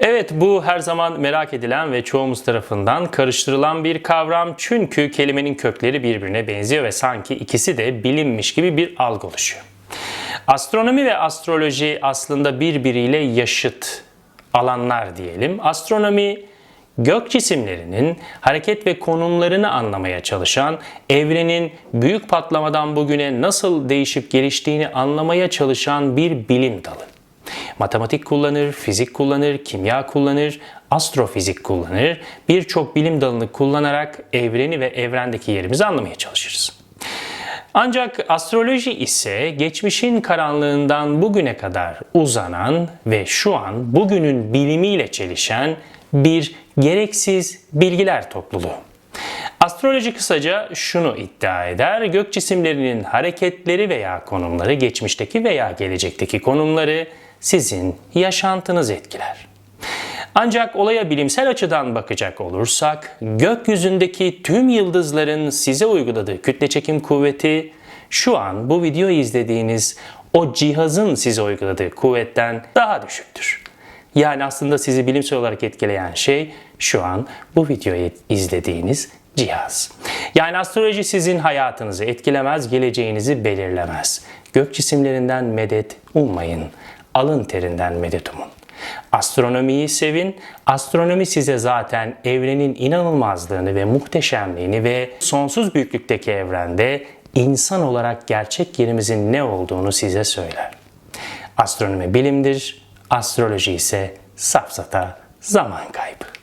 Evet bu her zaman merak edilen ve çoğumuz tarafından karıştırılan bir kavram. Çünkü kelimenin kökleri birbirine benziyor ve sanki ikisi de bilinmiş gibi bir algı oluşuyor. Astronomi ve astroloji aslında birbiriyle yaşıt alanlar diyelim. Astronomi gök cisimlerinin hareket ve konumlarını anlamaya çalışan, evrenin büyük patlamadan bugüne nasıl değişip geliştiğini anlamaya çalışan bir bilim dalı. Matematik kullanır, fizik kullanır, kimya kullanır, astrofizik kullanır. Birçok bilim dalını kullanarak evreni ve evrendeki yerimizi anlamaya çalışırız. Ancak astroloji ise geçmişin karanlığından bugüne kadar uzanan ve şu an bugünün bilimiyle çelişen bir gereksiz bilgiler topluluğu. Astroloji kısaca şunu iddia eder. Gök cisimlerinin hareketleri veya konumları geçmişteki veya gelecekteki konumları sizin yaşantınız etkiler. Ancak olaya bilimsel açıdan bakacak olursak, gökyüzündeki tüm yıldızların size uyguladığı kütle çekim kuvveti şu an bu videoyu izlediğiniz o cihazın size uyguladığı kuvvetten daha düşüktür. Yani aslında sizi bilimsel olarak etkileyen şey şu an bu videoyu izlediğiniz cihaz. Yani astroloji sizin hayatınızı etkilemez, geleceğinizi belirlemez. Gök cisimlerinden medet ummayın. Alın terinden medet umun. Astronomiyi sevin. Astronomi size zaten evrenin inanılmazlığını ve muhteşemliğini ve sonsuz büyüklükteki evrende insan olarak gerçek yerimizin ne olduğunu size söyler. Astronomi bilimdir, astroloji ise safsata zaman kaybı.